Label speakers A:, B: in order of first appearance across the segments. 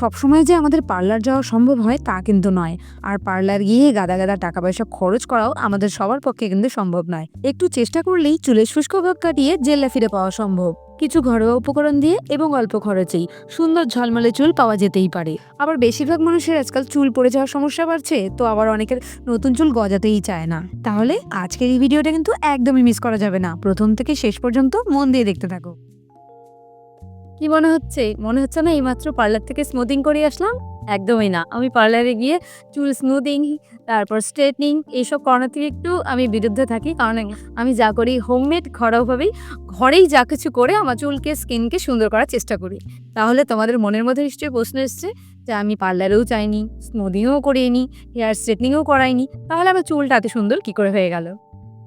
A: সবসময় যে আমাদের পার্লার যাওয়া সম্ভব হয় তা কিন্তু নয়। আর পার্লার গিয়ে গাদা গাদা টাকা পয়সা খরচ করাও আমাদের সবার পক্ষে কিন্তু সম্ভব নয়। একটু চেষ্টা করলেই চুলের শুষ্ক ভাব কাটিয়ে জেল্লা ফিরে পাওয়া সম্ভব। কিছু ঘরোয়া উপকরণ দিয়ে এবং অল্প খরচেই সুন্দর ঝলমলে চুল পাওয়া যেতেই পারে। আবার বেশিরভাগ মানুষের আজকাল চুল পড়ে যাওয়ার সমস্যা বাড়ছে, তো আবার অনেকের নতুন চুল গজাতেই চায় না। তাহলে আজকের এই ভিডিওটা কিন্তু একদমই মিস করা যাবে না। প্রথম থেকে শেষ পর্যন্ত মন দিয়ে দেখতে থাকো। কি মনে হচ্ছে? মনে হচ্ছে না এইমাত্র পার্লার থেকে স্মুদিং করে আসলাম? একদমই না। আমি পার্লারে গিয়ে চুল স্মুদিং তারপর স্ট্রেটনিং এইসব করানোর থেকে একটু আমি বিরুদ্ধে থাকি। কারণ আমি যা করি হোমমেড ঘরোয়াভাবেই ঘরেই যা কিছু করে আমার চুলকে স্কিনকে সুন্দর করার চেষ্টা করি। তাহলে তোমাদের মনের মধ্যে নিশ্চয়ই প্রশ্ন এসছে যে আমি পার্লারেও চাইনি স্মুদিংও করিনি হেয়ার স্ট্রেটনিংও করাইনি, তাহলে আমার চুলটা এত সুন্দর কি করে হয়ে গেল?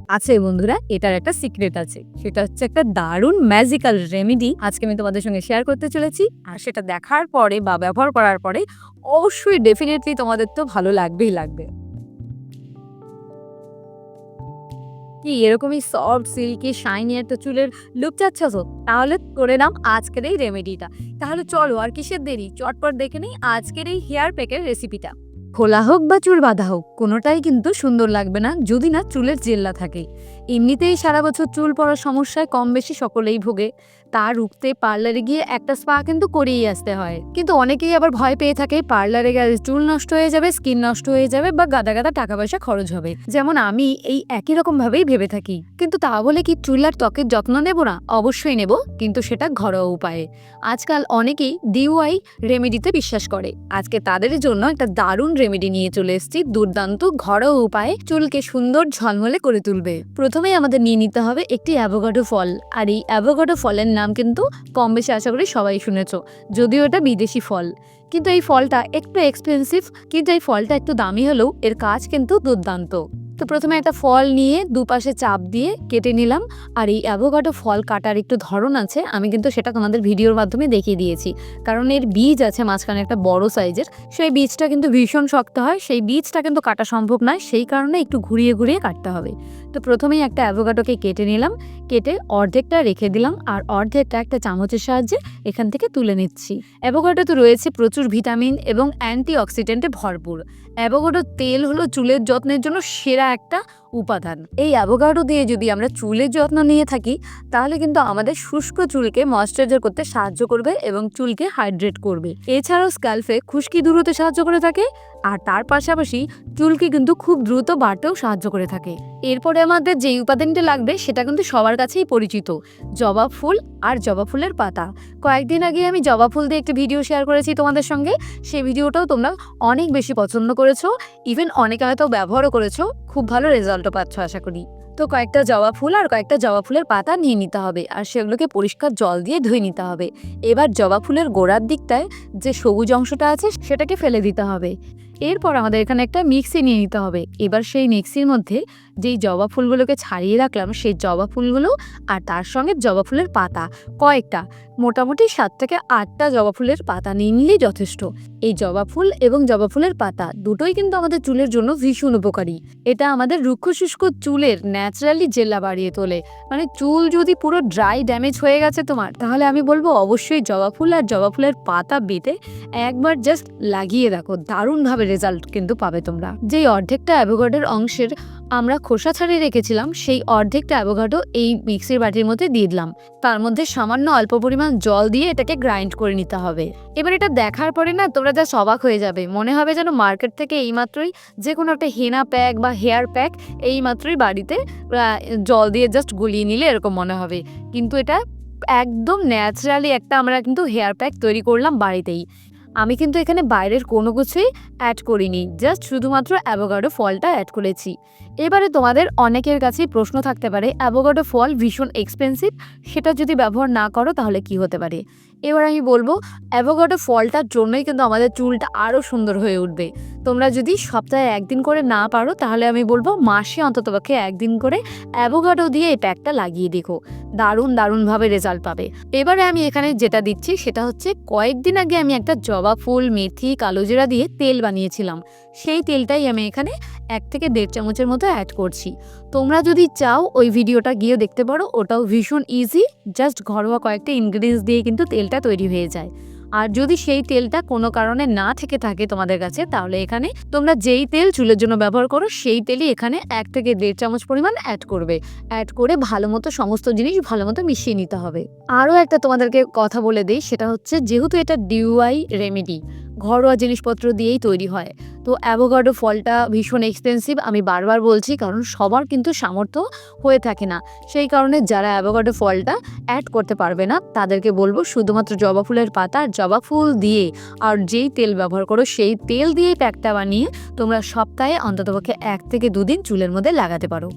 A: আছে বন্ধুরা, এটার একটা সিক্রেট আছে। সেটা হচ্ছে একটা দারুণ ম্যাজিক্যাল রেমেডি আজকে আমি তোমাদের সঙ্গে শেয়ার করতে চলেছি। আর সেটা দেখার পরে বা ব্যবহার করার পরে অবশ্যই ডেফিনেটলি তোমাদের তো ভালো লাগবেই লাগবে। কি, এরকমই সফট সিল্কি শাইনি একটা চুলের লুক চাচ্ছ তো? তাহলে করে নাম আজকের এই রেমেডিটা তাহলে চলো, আর কিসের দেরি? চটপট দেখে নিই আজকের এই হেয়ার প্যাকের রেসিপিটা খোলা হোক বা চুল বাঁধা হোক, কোনোটাই কিন্তু সুন্দর লাগবে না, যদি না চুলের জেল্লা থাকে। এমনিতেই সারা বছর চুল পড়ার সমস্যায় কম বেশি সকলেই ভোগে। তা রুখতে পার্লারে গিয়ে একটা স্পা কিন্তু করেই আসতে হয়। কিন্তু অনেকেই আবার ভয় পেয়ে থাকে, পার্লারে গেলে চুল নষ্ট হয়ে যাবে, স্কিন নষ্ট হয়ে যাবে বা গাদা গাদা টাকা পয়সা খরচ হবে। যেমন আমি এই একই রকম ভাবেই ভেবে থাকি। কিন্তু তা বলে কি চুল আর ত্বকের যত্ন নেব না? অবশ্যই নেব, কিন্তু সেটা ঘরোয়া উপায়ে। আজকাল অনেকেই ডিওয়াই রেমেডিতে বিশ্বাস করে। আজকে তাদের জন্য একটা দারুণ রেমেডি নিয়ে চলে এসেছি। দুর্দান্ত ঘরোয়া উপায়ে চুলকে সুন্দর ঝলমলে করে তুলবে। প্রথমেই আমাদের নিয়ে নিতে হবে একটি অ্যাভোকাডো ফল। আর এই অ্যাভোকাডো ফলের নাম কিন্তু কম বেশি আশা করি সবাই শুনেছ, যদিও এটা বিদেশি ফল। কিন্তু এই ফলটা একটু এক্সপেন্সিভ কিন্তু এই ফলটা একটু দামি হলেও এর কাজ কিন্তু দুর্দান্ত। তো প্রথমে একটা ফল নিয়ে দুপাশে চাপ দিয়ে কেটে নিলাম। আর এই অ্যাভোকাডো ফল কাটার একটু ধরন আছে, আমি কিন্তু সেটা তোমাদের ভিডিওর মাধ্যমে দেখিয়ে দিয়েছি। কারণ এর বীজ আছে মাঝখানে একটা বড় সাইজের, সেই বীজটা কিন্তু ভীষণ শক্ত হয়, সেই বীজটা কিন্তু কাটা সম্ভব নয়, সেই কারণে একটু ঘুরিয়ে ঘুরিয়ে কাটতে হবে। তো প্রথমেই একটা অ্যাভোকাডোকে কেটে নিলাম, কেটে অর্ধেকটা রেখে দিলাম আর অর্ধেকটা একটা চামচের সাহায্যে এখান থেকে তুলে নিচ্ছি। অ্যাভোকাডোতে রয়েছে প্রচুর ভিটামিন এবং অ্যান্টি অক্সিডেন্টে ভরপুর। অ্যাভোকাটোর তেল হলো চুলের যত্নের জন্য সেরা একটা উপাদান। এই অ্যাভোকাডো দিয়ে যদি আমরা চুলের যত্ন নিয়ে থাকি, তাহলে কিন্তু আমাদের শুষ্ক চুলকে ময়শ্চারাইজার করতে সাহায্য করবে এবং চুলকে হাইড্রেট করবে। এছাড়াও স্ক্যাল্পে খুশকি দূর হতে সাহায্য করে থাকে, আর তার পাশাপাশি চুলকে কিন্তু খুব দ্রুত বাড়তেও সাহায্য করে থাকে। এরপরে আমাদের যে উপাদানটা লাগবে, সেটা কিন্তু সবার কাছেই পরিচিত, জবা ফুল আর জবা ফুলের পাতা। কয়েকদিন আগে আমি জবা ফুল দিয়ে একটি ভিডিও শেয়ার করেছি তোমাদের সঙ্গে। সেই ভিডিওটাও তোমরা অনেক বেশি পছন্দ করেছ ইভেন অনেকে হয়তো ব্যবহারও করেছ, খুব ভালো রেজাল্টও পাচ্ছ আশা করি। তো কয়েকটা জবা ফুল আর কয়েকটা জবা ফুলের পাতা নিয়ে নিতে হবে আর সেগুলোকে পরিষ্কার জল দিয়ে ধুয়ে নিতে হবে। এবার জবা ফুলের গোড়ার দিকটায় যে সবুজ অংশটা আছে সেটাকে ফেলে দিতে হবে। এরপর আমাদের এখানে একটা মিক্সি নিয়ে নিতে হবে। এবার সেই মিক্সির মধ্যে যেই জবা ফুলগুলোকে ছাড়িয়ে রাখলাম, সেই জবা ফুলগুলো আর তার সঙ্গে জবা ফুলের পাতা। কয়েকটা, মোটামুটি সাত থেকে আটটা জবা ফুলের পাতা নিয়ে নিলেই যথেষ্ট। এই জবা ফুল এবং জবা ফুলের পাতা দুটোই কিন্তু আমাদের চুলের জন্য ভীষণ উপকারী। এটা আমাদের রুক্ষ শুষ্ক চুলের ন্যাচারালি জেল্লা বাড়িয়ে তোলে। মানে চুল যদি পুরো ড্রাই ড্যামেজ হয়ে গেছে তোমার, তাহলে আমি বলব অবশ্যই জবা ফুল আর জবা ফুলের পাতা বেটে একবার জাস্ট লাগিয়ে দেখো। দারুণভাবে রেজাল্ট কিন্তু পাবে তোমরা। যেই অর্ধেকটা অ্যাভোগাডোর অংশের আমরা খোসা ছাড়িয়ে রেখেছিলাম, সেই অর্ধেকটা অ্যাভোগাডো এই মিক্সির বাটির মধ্যে দিয়ে দিলাম। তার মধ্যে সামান্য অল্প পরিমাণ জল দিয়ে এটাকে গ্রাইন্ড করে নিতে হবে। এবার এটা দেখার পরে না, তোমরা যা সবাক হয়ে যাবে। মনে হবে যেন মার্কেট থেকে এইমাত্রই যে কোনো একটা হেনা প্যাক বা হেয়ার প্যাক এইমাত্রই বাড়িতে জল দিয়ে জাস্ট গলিয়ে নিলে এরকম মনে হবে। কিন্তু এটা একদম ন্যাচারালি একটা আমরা কিন্তু হেয়ার প্যাক তৈরি করলাম বাড়িতেই। আমি কিন্তু এখানে বাইরের কোনো কিছুই অ্যাড করিনি জাস্ট শুধুমাত্র অ্যাভোকাডো ফলটা অ্যাড করেছি। এবারে তোমাদের অনেকের কাছেই প্রশ্ন থাকতে পারে অ্যাভোকাডো ফল ভীষণ এক্সপেন্সিভ সেটা যদি ব্যবহার না করো তাহলে কি হতে পারে? এবার আমি বলব অ্যাভোকাডো ফলটার জন্যই কিন্তু আমাদের চুলটা আরও সুন্দর হয়ে উঠবে। তোমরা যদি সপ্তাহে একদিন করে না পারো, তাহলে আমি বলব মাসে অন্ততপক্ষে একদিন করে অ্যাভোকাডো দিয়ে এই প্যাকটা লাগিয়ে দেখো। দারুণ দারুণভাবে রেজাল্ট পাবে। এবারে আমি এখানে যেটা দিচ্ছি সেটা হচ্ছে কয়েকদিন আগে আমি একটা জবা ফুল, মেথি কালোজিরা দিয়ে তেল বানিয়েছিলাম। সেই তেলটাই আমি এখানে এক থেকে দেড় চামচের মতো অ্যাড করছি। তোমরা যদি চাও ওই ভিডিওটা গিয়ে দেখতে পারো, ওটাও ভীষণ ইজি জাস্ট ঘরোয়া কয়েকটা ইনগ্রিডিয়েন্টস দিয়ে কিন্তু তেলটা তৈরি হয়ে যায়। আর যদি সেই তেলটা কোনো কারণে না থেকে থাকে তোমাদের কাছে, তাহলে এখানে তোমরা যেই তেল চুলের জন্য ব্যবহার করো, সেই তেলই এখানে এক থেকে দেড় চামচ পরিমাণ অ্যাড করবে। অ্যাড করে ভালো মতো সমস্ত জিনিস ভালো মতো মিশিয়ে নিতে হবে। আরও একটা তোমাদেরকে কথা বলে দিই, সেটা হচ্ছে যেহেতু এটা ডিউআই রেমেডি ঘরোয়া জিনিসপত্র দিয়েই তৈরি হয়। তো অ্যাভোকাডো ফলটা ভীষণ এক্সপেন্সিভ আমি বারবার বলছি, কারণ সবার কিন্তু সামর্থ্য হয়ে থাকে না। সেই কারণে যারা অ্যাভোকাডো ফলটা অ্যাড করতে পারবে না, তাদেরকে বলব শুধুমাত্র জবা ফুলের পাতা আর জবা ফুল দিয়ে, আর যেই তেল ব্যবহার করো, সেই তেল দিয়েই প্যাকটা বানিয়ে তোমরা সপ্তাহে অন্ততপক্ষে এক থেকে দুদিন চুলের মধ্যে লাগাতে পারো।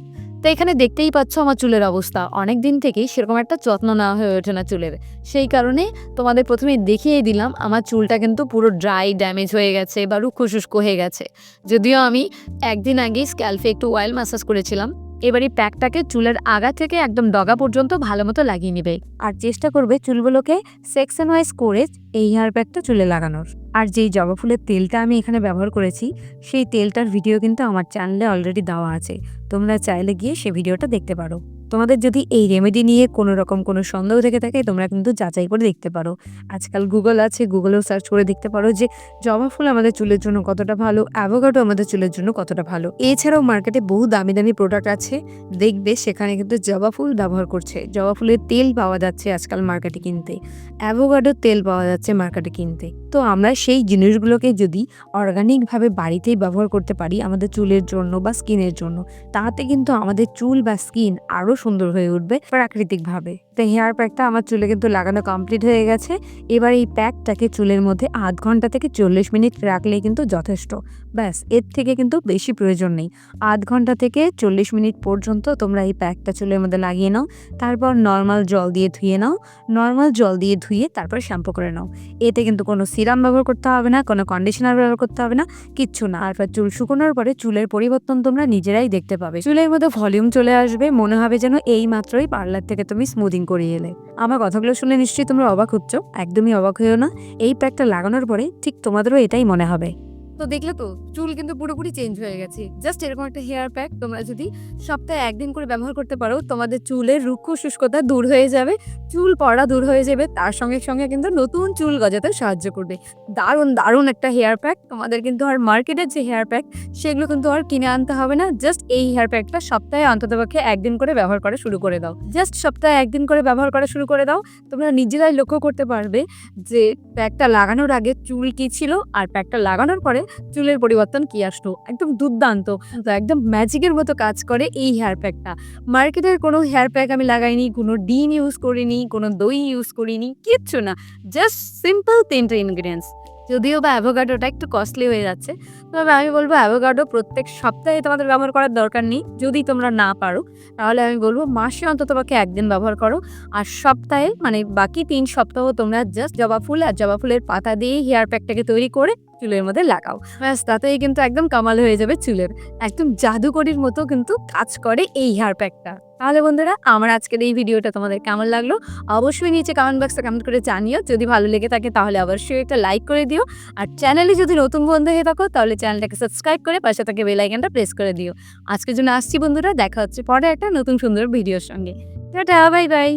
A: তো এখানে দেখতেই পাচ্ছ আমার চুলের অবস্থা। অনেক দিন থেকেই সেরকম একটা যত্ন নেওয়া হয়ে ওঠে না চুলের। সেই কারণে তোমাদের প্রথমে দেখিয়ে দিলাম, আমার চুলটা কিন্তু পুরো ড্রাই ড্যামেজ হয়ে গেছে বা রুক্ষ শুষ্ক হয়ে গেছে। যদিও আমি একদিন আগেই স্ক্যাল্ফে একটু অয়েল ম্যাসাজ করেছিলাম। এবার এই প্যাকটাকে চুলের আগা থেকে একদম ডগা পর্যন্ত ভালো মতো লাগিয়ে নিবে। আর চেষ্টা করবে চুলগুলোকে সেকশন ওয়াইজ করে এই হেয়ার প্যাকটা চুলে লাগানোর। আর যেই জবা ফুলের তেলটা আমি এখানে ব্যবহার করেছি, সেই তেলটার ভিডিও কিন্তু আমার চ্যানেলে অলরেডি দেওয়া আছে। তোমরা চাইলে গিয়ে সে ভিডিওটা দেখতে পারো। তোমাদের যদি এই রেমেডি নিয়ে কোনো রকম কোনো সন্দেহ থেকে থাকে, তোমরা কিন্তু যাচাই করে দেখতে পারো। আজকাল গুগল আছে গুগলেও সার্চ করে দেখতে পারো যে জবা ফুল আমাদের চুলের জন্য কতটা ভালো অ্যাভোকাডো আমাদের চুলের জন্য কতটা ভালো। এছাড়াও মার্কেটে বহু দামি দামি প্রোডাক্ট আছে। দেখবে সেখানে কিন্তু জবা ফুল ব্যবহার করছে। জবা ফুলের তেল পাওয়া যাচ্ছে আজকাল মার্কেটে কিনতে। অ্যাভোকাডো তেল পাওয়া যাচ্ছে মার্কেটে কিনতে। তো আমরা সেই জিনিসগুলোকে যদি অর্গানিকভাবে বাড়িতেই ব্যবহার করতে পারি আমাদের চুলের জন্য বা স্কিনের জন্য, তাতে কিন্তু আমাদের চুল বা স্কিন আরও সুন্দর হয়ে উঠবে প্রাকৃতিকভাবে। তো হেয়ার প্যাকটা আমার চুলে কিন্তু লাগানো কমপ্লিট হয়ে গেছে। এবার এই প্যাকটাকে চুলের মধ্যে আধ ঘণ্টা থেকে চল্লিশ মিনিট রাখলেই কিন্তু যথেষ্ট। ব্যাস, এর থেকে কিন্তু বেশি প্রয়োজন নেই। আধ ঘণ্টা থেকে চল্লিশ মিনিট পর্যন্ত তোমরা এই প্যাকটা চুলের মধ্যে লাগিয়ে নাও। তারপর নর্মাল জল দিয়ে ধুয়ে নাও। নর্মাল জল দিয়ে ধুয়ে তারপর শ্যাম্পু করে নাও। এতে কিন্তু কোনো সিরাম ব্যবহার করতে হবে না, কোনো কন্ডিশনার ব্যবহার করতে হবে না, কিচ্ছু না। আর চুল শুকোনোর পরে চুলের পরিবর্তন তোমরা নিজেরাই দেখতে পাবে। চুলের মধ্যে ভলিউম চলে আসবে, মনে হবে যেন এই মাত্রই পার্লার থেকে তুমি স্মুদিং করিয়ে এলে। আমার কথাগুলো শুনে নিশ্চয়ই তোমরা অবাক হচ্ছ। একদমই অবাক হয়েও না। এই প্যাকটা লাগানোর পরে ঠিক তোমাদেরও এটাই মনে হবে। তো দেখলে তো, চুল কিন্তু পুরোপুরি চেঞ্জ হয়ে গেছে। জাস্ট এরকম একটা হেয়ার প্যাক তোমরা যদি সপ্তাহে একদিন করে ব্যবহার করতে পারো, তোমাদের চুলের রুক্ষ শুষ্কতা দূর হয়ে যাবে, চুল পড়া দূর হয়ে যাবে, তার সঙ্গে সঙ্গে কিন্তু নতুন চুল গজাতে সাহায্য করবে। দারুণ দারুণ একটা হেয়ার প্যাক তোমাদের কিন্তু আর মার্কেটের যে হেয়ার প্যাক সেগুলো কিন্তু আর কিনে আনতে হবে না। জাস্ট এই হেয়ার প্যাকটা সপ্তাহে অন্ততপক্ষে একদিন করে ব্যবহার করা শুরু করে দাও। জাস্ট সপ্তাহে একদিন করে ব্যবহার করা শুরু করে দাও। তোমরা নিজেরাই লক্ষ্য করতে পারবে যে প্যাকটা লাগানোর আগে চুল কি ছিল, আর প্যাকটা লাগানোর পরে চুলের পরিবর্তন কি আসলো একদম দুর্দান্ত। তো একদম ম্যাজিকের মতো কাজ করে এই হেয়ার প্যাকটা মার্কেটের কোনো হেয়ার প্যাক আমি লাগাইনি, কোনো ডিম ইউজ করিনি, কোনো দই ইউজ করিনি, কিচ্ছু না। জাস্ট সিম্পল তিনটে ইনগ্রিডিয়েন্টস যদিও বা অ্যাভোকাডোটা একটু কস্টলি হয়ে যাচ্ছে, তবে আমি বলব অ্যাভোকাডো প্রত্যেক সপ্তাহে তোমাদের ব্যবহার করার দরকার নেই। যদি তোমরা না পারো, তাহলে আমি বলব মাসে অন্তত পক্ষে একদিন ব্যবহার করো। আর সপ্তাহে মানে বাকি তিন সপ্তাহ তোমরা জাস্ট জবা ফুল আর জবা ফুলের পাতা দিয়ে হেয়ার প্যাকটাকে তৈরি করে চুলের মধ্যে লাগাও। ব্যাস, তাতেই কিন্তু একদম কামাল হয়ে যাবে চুলের। একদম জাদুকরির মতো কিন্তু কাজ করে এই হেয়ার প্যাকটা তাহলে বন্ধুরা, আমার আজকের এই ভিডিওটা তোমাদের কেমন লাগল? অবশ্যই নিচে কমেন্ট বক্সে কমেন্ট করে জানিও। যদি ভালো লেগে থাকে তাহলে অবশ্যই একটা লাইক করে দিও। আর চ্যানেলে যদি নতুন বন্ধু হয়ে থাকো, তাহলে চ্যানেলটাকে সাবস্ক্রাইব করে পাশে থাকে বেলাইকানটা প্রেস করে দিও। আজকের জন্য আসছি বন্ধুরা, দেখা হচ্ছে পরে একটা নতুন সুন্দর ভিডিওর সঙ্গে। Tata bye bye